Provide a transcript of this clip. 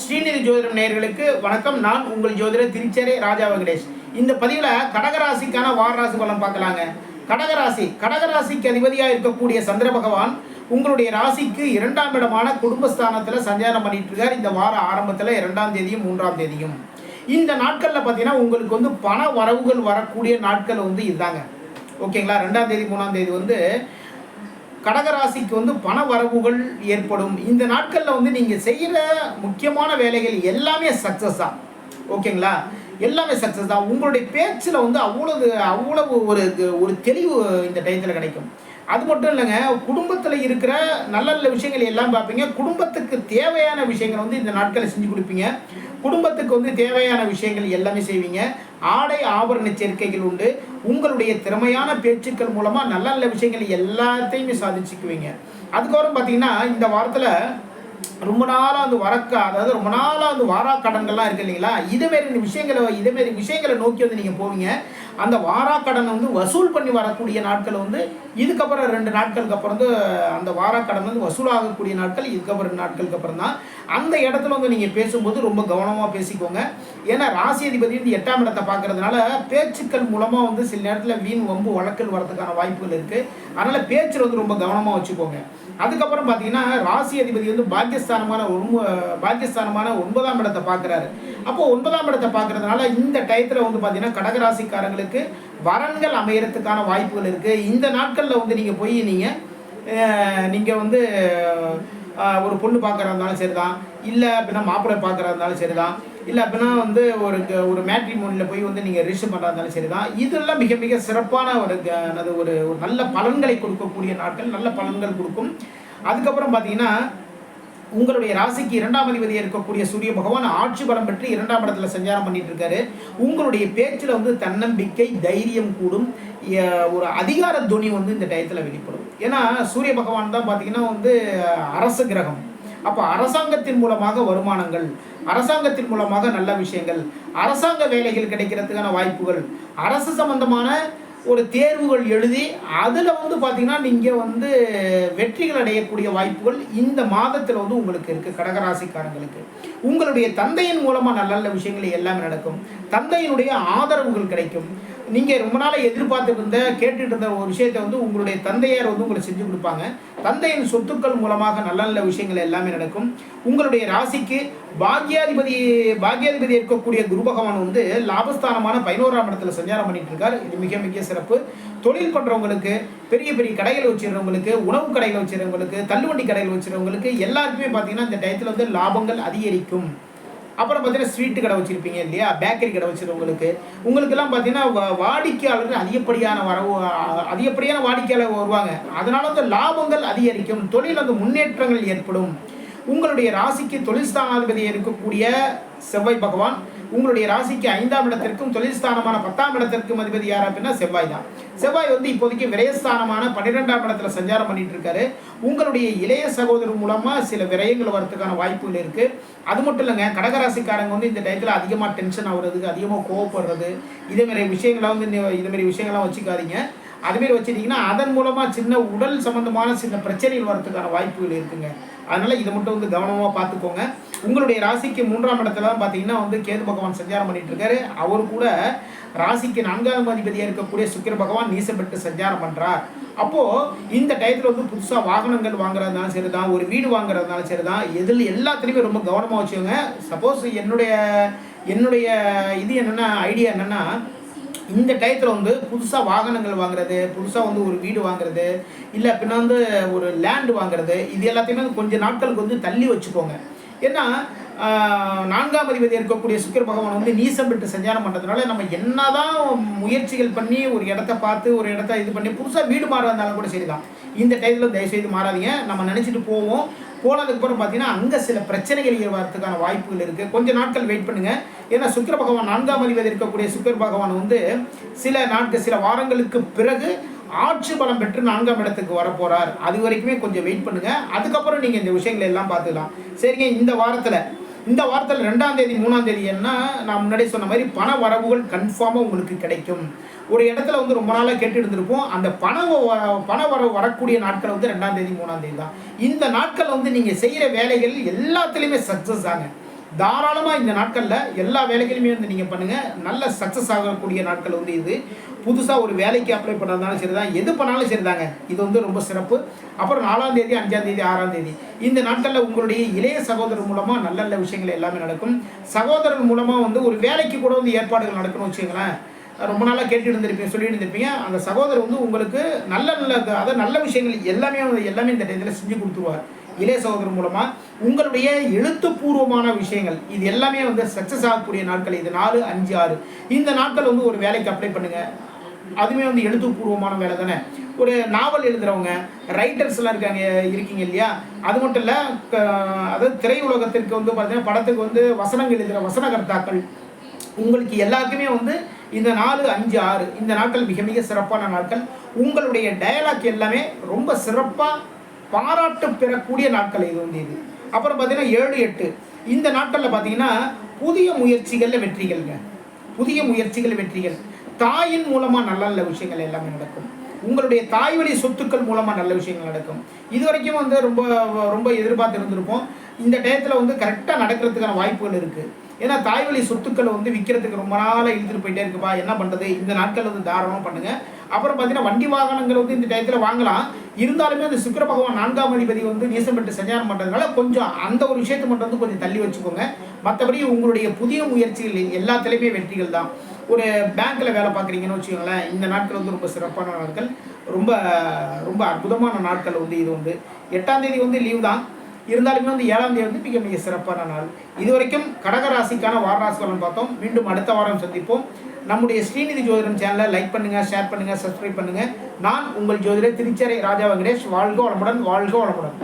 ஸ்ரீநிதி ஜோதிடம் நேர்களுக்கு வணக்கம். நான் உங்கள் ஜோதிடர் திருச்சேரி ராஜா வெங்கடேஷ். இந்த பதிவில் கடகராசிக்கான வாரராசி பலன் பார்க்கலாங்க. கடகராசி கடகராசிக்கு அதிபதியாக இருக்கக்கூடிய சந்திர பகவான் உங்களுடைய ராசிக்கு இரண்டாம் இடமான குடும்பஸ்தானத்தில் சஞ்சாரம் பண்ணிட்டு இருக்கார். இந்த வார ஆரம்பத்தில் இரண்டாம் தேதியும் மூன்றாம் தேதியும். இந்த நாட்களில் பார்த்தீங்கன்னா உங்களுக்கு வந்து பண வரவுகள் வரக்கூடிய நாட்கள் வந்து இதுதாங்க. ஓகேங்களா? ரெண்டாம் தேதி மூணாம் தேதி வந்து கடகராசிக்கு வந்து பண வரவுகள் ஏற்படும். இந்த நாட்களில் வந்து நீங்கள் செய்கிற முக்கியமான வேலைகள் எல்லாமே சக்ஸஸ் தான். ஓகேங்களா? எல்லாமே சக்ஸஸ் தான். உங்களுடைய பேச்சில் வந்து அவ்வளவு அவ்வளவு ஒரு ஒரு தெளிவு இந்த டயத்தில் கிடைக்கும். அது மட்டும் இல்லைங்க குடும்பத்தில் இருக்கிற நல்ல நல்ல விஷயங்கள் எல்லாம் பார்ப்பீங்க. குடும்பத்துக்கு தேவையான விஷயங்கள் வந்து இந்த நாட்களில் செஞ்சு கொடுப்பீங்க. குடும்பத்துக்கு வந்து தேவையான விஷயங்கள் எல்லாமே செய்வீங்க. ஆடை ஆபரண சேர்க்கைகள் உண்டு. உங்களுடைய திறமையான பேச்சுக்கள் மூலமாக நல்ல நல்ல விஷயங்கள் எல்லாத்தையுமே சாதிச்சுக்குவீங்க. அதுக்கப்புறம் பார்த்தீங்கன்னா இந்த வாரத்தில் ரொம்ப நாளாக வந்து வரக்க அதாவது ரொம்ப நாளாக வந்து வாரா கடன்கள்லாம் இருக்கு இல்லைங்களா? இதேமாரி விஷயங்களை இதேமாரி விஷயங்களை நோக்கி வந்து நீங்கள் போவீங்க. அந்த வாரா கடனை வந்து வசூல் பண்ணி வரக்கூடிய நாட்கள் வந்து இதுக்கப்புறம் ரெண்டு நாட்களுக்கு அப்புறம் வந்து அந்த வாரா கடன் வந்து வசூலாகக்கூடிய நாட்கள் இதுக்கப்புறம் ரெண்டு நாட்களுக்கு அப்புறம் தான் அந்த இடத்துல வந்து நீங்கள் பேசும்போது ரொம்ப கவனமாக பேசிக்கோங்க. ஏன்னா ராசி அதிபதி வந்து எட்டாம் இடத்தை பார்க்கறதுனால பேச்சுக்கள் மூலமாக வந்து சில நேரத்தில் வீண் வம்பு வழக்கல் வரதுக்கான வாய்ப்புகள் இருக்குது அதனால் பேச்சில் வந்து ரொம்ப கவனமாக வச்சுக்கோங்க. அதுக்கப்புறம் பார்த்தீங்கன்னா ராசி அதிபதி வந்து பாக்கியஸ்தானமான ஒன்ப பாக்கியஸ்தானமான ஒன்பதாம் இடத்தை பார்க்குறாரு. அப்போ ஒன்பதாம் இடத்தை பார்க்குறதுனால இந்த டயத்தில் வந்து பார்த்தீங்கன்னா கடகராசிக்காரங்களுக்கு வரன்கள் அமையறதுக்கான வாய்ப்புகள் இருக்குது இந்த நாட்களில் வந்து நீங்கள் போய் நீங்கள் நீங்கள் வந்து ஒரு பொண்ணு பார்க்குறா இருந்தாலும் சரி தான் இல்லை அப்படின்னா மாப்பிள்ளை பார்க்குறா இருந்தாலும் சரி தான் இல்லை அப்படின்னா வந்து ஒரு க- ஒரு மேட்ரிமோனியில் போய் வந்து நீங்கள் ரிஜிஸ்டர் பண்ணுறா இருந்தாலும் சரி தான் இதெல்லாம் மிக மிக சிறப்பான ஒரு அது ஒரு நல்ல பலன்களை கொடுக்கக்கூடிய நாட்கள் நல்ல பலன்கள் கொடுக்கும். அதுக்கப்புறம் பார்த்தீங்கன்னா உங்களுடைய ராசிக்கு இரண்டாம் அதிபதியாக இருக்கக்கூடிய சூரிய பகவான் ஆட்சி பலம் பெற்று இரண்டாம் இடத்துல சஞ்சாரம் பண்ணிட்டு இருக்காரு உங்களுடைய பேச்சில் வந்து தன்னம்பிக்கை தைரியம் கூடும். ஒரு அதிகார துணி வந்து இந்த டயத்தில் வெளிப்படும். ஏன்னா சூரிய பகவான் தான் பார்த்தீங்கன்னா வந்து அரசு கிரகம். அப்போ அரசாங்கத்தின் மூலமாக வருமானங்கள் அரசாங்கத்தின் மூலமாக நல்ல விஷயங்கள் அரசாங்க வேலைகள் கிடைக்கிறதுக்கான வாய்ப்புகள் அரசு சம்பந்தமான ஒரு தேர்வுகள் எழுதி அதில் வந்து பார்த்திங்கன்னா நீங்கள் வந்து வெற்றிகள் அடையக்கூடிய வாய்ப்புகள் இந்த மாதத்தில் வந்து உங்களுக்கு இருக்குது கடகராசிக்காரங்களுக்கு. உங்களுடைய தந்தையின் மூலமாக நல்ல நல்ல விஷயங்கள் எல்லாமே நடக்கும். தந்தையினுடைய ஆதரவுகள் கிடைக்கும். நீங்கள் ரொம்ப நாளாக எதிர்பார்த்துட்டு இருந்த கேட்டுட்டு இருந்த ஒரு விஷயத்தை வந்து உங்களுடைய தந்தையார் வந்து உங்களுக்கு செஞ்சு கொடுப்பாங்க. தந்தையின் சொத்துக்கள் மூலமாக நல்ல நல்ல விஷயங்கள் எல்லாமே நடக்கும். உங்களுடைய ராசிக்கு பாக்யாதிபதி பாக்யாதிபதி இருக்கக்கூடிய குரு பகவான் வந்து லாபஸ்தானமான பதினோராம் இடத்துல சஞ்சாரம் பண்ணிட்டு இருக்கார். இது மிக மிக சிறப்பு. தொழில் பண்ணுறவங்களுக்கு பெரிய பெரிய கடைகள் வச்சிருக்கிறவங்களுக்கு உணவு கடைகள் வச்சிருக்கிறவங்களுக்கு தள்ளுவண்டி கடைகள் வச்சிருக்கிறவங்களுக்கு எல்லாருக்குமே பார்த்தீங்கன்னா இந்த டயத்தில் வந்து லாபங்கள் அதிகரிக்கும். அப்புறம் பார்த்தீங்கன்னா ஸ்வீட்டு கடை வச்சுருப்பீங்க இல்லையா? பேக்கரி கடை வச்சுருவங்களுக்கு உங்களுக்கெல்லாம் பார்த்தீங்கன்னா வாடிக்கையாளர்கள் அதிகப்படியான வரவு அதிகப்படியான வாடிக்கையாளர் வருவாங்க. அதனால வந்து லாபங்கள் அதிகரிக்கும். தொழில் வந்து முன்னேற்றங்கள் ஏற்படும். உங்களுடைய ராசிக்கு தொழில் ஸ்தானாதிபதி இருக்கக்கூடிய செவ்வாய் பகவான் உங்களுடைய ராசிக்கு ஐந்தாம் இடத்திற்கும் தொழில் ஸ்தானமான பத்தாம் இடத்திற்கும் அதிபதி யார் அப்படின்னா செவ்வாய் தான். செவ்வாய் வந்து இப்போதைக்கு விரயஸ்தானமான பன்னிரெண்டாம் இடத்துல சஞ்சாரம் பண்ணிட்டு இருக்காரு உங்களுடைய இளைய சகோதரர் மூலமா சில விரயங்கள் வரதுக்கான வாய்ப்புகள் இருக்கு. அது மட்டும் இல்லைங்க கடகராசிக்காரங்க வந்து இந்த டயத்தில் அதிகமாக டென்ஷன் ஆகுறதுக்கு அதிகமாக கோவப்படுறது இதேமாரி விஷயங்களை வந்து நீ- இதேமாரி விஷயங்கள்லாம் வச்சுக்காதீங்க. அதுமாரி வச்சுட்டிங்கன்னா அதன் மூலமாக சின்ன உடல் சம்மந்தமான சின்ன பிரச்சனைகள் வரத்துக்கான வாய்ப்புகள் இருக்குங்க. அதனால் இதை மட்டும் வந்து கவனமாக பார்த்துக்கோங்க. உங்களுடைய ராசிக்கு மூன்றாம் இடத்துல தான் பார்த்தீங்கன்னா வந்து கேது பகவான் சஞ்சாரம் பண்ணிட்டு இருக்காரு. அவர் கூட ராசிக்கு நான்காம் அதிபதியாக இருக்கக்கூடிய சுக்கிர பகவான் நீசப்பட்டு சஞ்சாரம் பண்ணுறார் அப்போது இந்த டயத்தில் வந்து புதுசாக வாகனங்கள் வாங்குறதுனாலும் சரி தான் ஒரு வீடு வாங்குறதுனாலும் சரி தான் எதில் எல்லாத்துலேயுமே ரொம்ப கவனமாக வச்சுக்கோங்க. சப்போஸ் என்னுடைய என்னுடைய இது என்னென்னா ஐடியா என்னென்னா இந்த டயத்தில் வந்து புதுசாக வாகனங்கள் வாங்குறது புதுசாக வந்து ஒரு வீடு வாங்குறது இல்லை அப்படின்னா வந்து ஒரு லேண்டு வாங்குறது இது எல்லாத்தையுமே வந்து கொஞ்சம் நாட்களுக்கு வந்து தள்ளி வச்சுக்கோங்க. ஏன்னா நான்காம் அதிபதி இருக்கக்கூடிய சுக்கிர பகவான் வந்து நீசம் விட்டு சஞ்சாரம் பண்ணுறதுனால நம்ம என்னதான் முயற்சிகள் பண்ணி ஒரு இடத்த பார்த்து ஒரு இடத்த இது பண்ணி புதுசாக வீடு மாற இருந்தாலும் கூட சரிதான். இந்த டைத்தில் தயவுசெய்து மாறாதீங்க. நம்ம நினச்சிட்டு போவோம். போனதுக்கப்புறம் பார்த்தீங்கன்னா அங்கே சில பிரச்சனைகள் வரதுக்கான வாய்ப்புகள் இருக்குது கொஞ்சம் நாட்கள் வெயிட் பண்ணுங்கள் ஏன்னா சுக்கர பகவான் நான்காம் அதிபதி இருக்கக்கூடிய சுக்கர பகவான் வந்து சில நாட்கள் சில வாரங்களுக்கு பிறகு ஆட்சி பலம் பெற்று நான்காம் இடத்துக்கு வரப்போகிறார் அது வரைக்குமே கொஞ்சம் வெயிட் பண்ணுங்க. அதுக்கப்புறம் நீங்கள் இந்த விஷயங்களை எல்லாம் பார்த்துக்கலாம். சரிங்க இந்த வாரத்தில் இந்த வாரத்தில் ரெண்டாம் தேதி மூணாம் தேதி என்ன? நான் முன்னாடி சொன்ன மாதிரி பண வரவுகள் கன்ஃபார்மாக உங்களுக்கு கிடைக்கும். ஒரு இடத்துல வந்து ரொம்ப நாளாக கேட்டு இருந்திருப்போம். அந்த பண பண வரவு வரக்கூடிய நாட்கள் வந்து ரெண்டாம் தேதி மூணாம் தேதி தான். இந்த நாட்கள் வந்து நீங்கள் செய்கிற வேலைகள் எல்லாத்துலேயுமே சக்ஸஸ் ஆகும் தாராளமாக இந்த நாட்களில் எல்லா வேலைகளுமே வந்து நீங்கள் பண்ணுங்கள் நல்ல சக்ஸஸ் ஆகக்கூடிய நாட்கள் வந்து இது. புதுசாக ஒரு வேலைக்கு அப்ளை பண்ணுறதுனாலும் சரி தான் எது பண்ணாலும் சரி தாங்க இது வந்து ரொம்ப சிறப்பு. அப்புறம் நாலாம் தேதி அஞ்சாம் தேதி ஆறாம் தேதி. இந்த நாட்களில் உங்களுடைய இளைய சகோதரர் மூலமாக நல்ல நல்ல விஷயங்கள் எல்லாமே நடக்கும். சகோதரர் மூலமாக வந்து ஒரு வேலைக்கு கூட வந்து ஏற்பாடுகள் நடக்கணும்னு வச்சுங்களேன் ரொம்ப நாளாக கேட்டு இருந்திருப்பீங்க சொல்லிட்டு இருந்திருப்பீங்க. அந்த சகோதரர் வந்து உங்களுக்கு நல்ல நல்ல அதாவது நல்ல விஷயங்கள் எல்லாமே வந்து எல்லாமே இந்த டைத்தில் செஞ்சு கொடுத்துருவார். இளைய சகோதரர் மூலமாக உங்களுடைய எழுத்துப்பூர்வமான விஷயங்கள் இது எல்லாமே வந்து சக்ஸஸ் ஆகக்கூடிய நாட்கள் இது நாலு அஞ்சு ஆறு. இந்த நாட்கள் வந்து ஒரு வேலைக்கு அப்ளை பண்ணுங்க. அதுவுமே வந்து எழுத்துப்பூர்வமான வேலை தானே? ஒரு நாவல் எழுதுகிறவங்க ரைட்டர்ஸ்லாம் இருக்காங்க இருக்கீங்க இல்லையா? அது மட்டும் இல்லை அதாவது திரையுலகத்திற்கு வந்து பார்த்தீங்கன்னா படத்துக்கு வந்து வசனங்கள் எழுதுகிற வசனகர்த்தாக்கள். உங்களுக்கு எல்லாருக்குமே வந்து இந்த நாலு அஞ்சு ஆறு இந்த நாட்கள் மிக மிக சிறப்பான நாட்கள். உங்களுடைய டயலாக் எல்லாமே ரொம்ப சிறப்பாக பாராட்டு பெறக்கூடிய நாட்கள் இது வந்து இது. அப்புறம் பார்த்தீங்கன்னா ஏழு எட்டு. இந்த நாட்களில் பார்த்தீங்கன்னா புதிய முயற்சிகளில் வெற்றிகள்ங்க. புதிய முயற்சிகள் வெற்றிகள். தாயின் மூலமாக நல்ல நல்ல விஷயங்கள் எல்லாமே நடக்கும். உங்களுடைய தாய் வழி சொத்துக்கள் மூலமாக நல்ல விஷயங்கள் நடக்கும். இது வரைக்கும் வந்து ரொம்ப ரொம்ப எதிர்பார்த்து இருந்திருப்போம். இந்த டயத்தில் வந்து கரெக்டாக நடக்கிறதுக்கான வாய்ப்புகள் இருக்குது ஏன்னா தாய் வழி சொத்துக்களை வந்து விற்கிறதுக்கு ரொம்ப நாளாக இழுத்துட்டு போயிட்டே இருக்குப்பா. என்ன பண்ணுறது இந்த நாட்கள் வந்து தாராளமாக பண்ணுங்கள் அப்புறம் பார்த்தீங்கன்னா வண்டி வாகனங்கள் வந்து இந்த டயத்தில் வாங்கலாம். இருந்தாலுமே அந்த சுக்கர பகவான் நான்காம் அதிபதி வந்து நீசம் பெற்று சஞ்சாரம் பண்ணுறதுனால கொஞ்சம் அந்த ஒரு விஷயத்தை மட்டும் வந்து கொஞ்சம் தள்ளி வச்சுக்கோங்க. மற்றபடி உங்களுடைய புதிய முயற்சிகள் எல்லாத்துலேயுமே வெற்றிகள் தான். ஒரு பேங்க்கில் வேலை பார்க்குறீங்கன்னு வச்சுக்கோங்களேன் இந்த நாட்கள் வந்து ரொம்ப சிறப்பான நாட்கள். ரொம்ப ரொம்ப அற்புதமான நாட்கள் வந்து இது வந்து எட்டாம் தேதி வந்து லீவ் தான். இருந்தாலுமே வந்து ஏழாம் தேதி வந்து மிக மிக சிறப்பான நாள். இது வரைக்கும் கடகராசிக்கான வாரராசி பலன் பார்த்தோம். மீண்டும் அடுத்த வாரம் சந்திப்போம். நம்முடைய ஸ்ரீநிதி ஜோதிடம் சேனலை லைக் பண்ணுங்கள் ஷேர் பண்ணுங்கள் சப்ஸ்கிரைப் பண்ணுங்கள் நான் உங்கள் ஜோதிடர் திருச்சரை ராஜா வெங்கடேஷ். வாழ்க வளமுடன் வாழ்க வளமுடன்.